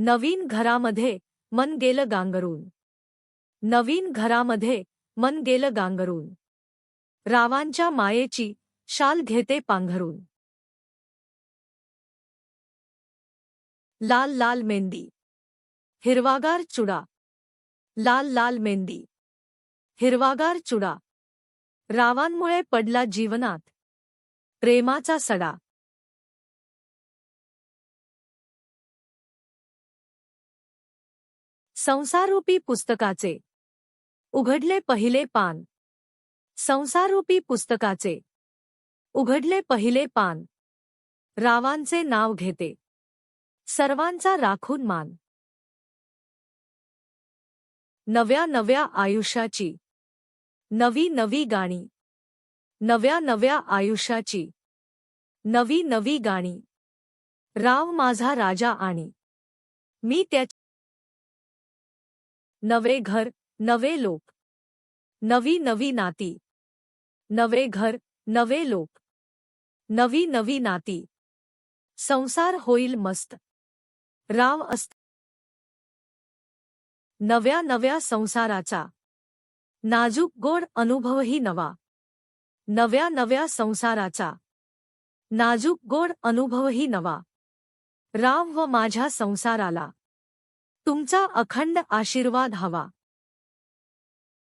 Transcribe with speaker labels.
Speaker 1: नवीन घरामध्ये मन गेलं गांगरून. नवीन घरामध्ये मन गेलं गांगरून. रावांच्या मायेची शाल घेते पांघरून. लाल लाल मेंदी. हिरवागार चुडा. लाल लाल मेंदी. हिरवागार चुडा. रावांमुळे पडला जीवनात. प्रेमाचा सडा. संसारूपी पुस्तकाचे. उघडले पहिले पान. संसारूपी पुस्तकाचे. उघडले पहिले पान. रावांचे नाव घेते. सर्वांचा राखून मान. नव्या नव्या आयुष्याची. नवी नवी गाणी. नव्या नव्या आयुष्याची. नवी नवी गाणी. राव माझा राजा आणि. मी त्या नवे घर नवे लोक. नवी नवी नाती. नवे घर नवे लोक. नवी नवी नाती. संसार होईल मस्त. राव अस्त. नव्या नव्या संसाराचा. नाजूक गोड अनुभवही नवा. नव्या नव्या संसाराचा. नाजूक गोड अनुभवही नवा. राव व माझ्या संसाराला. तुमचा अखंड आशीर्वाद हवा.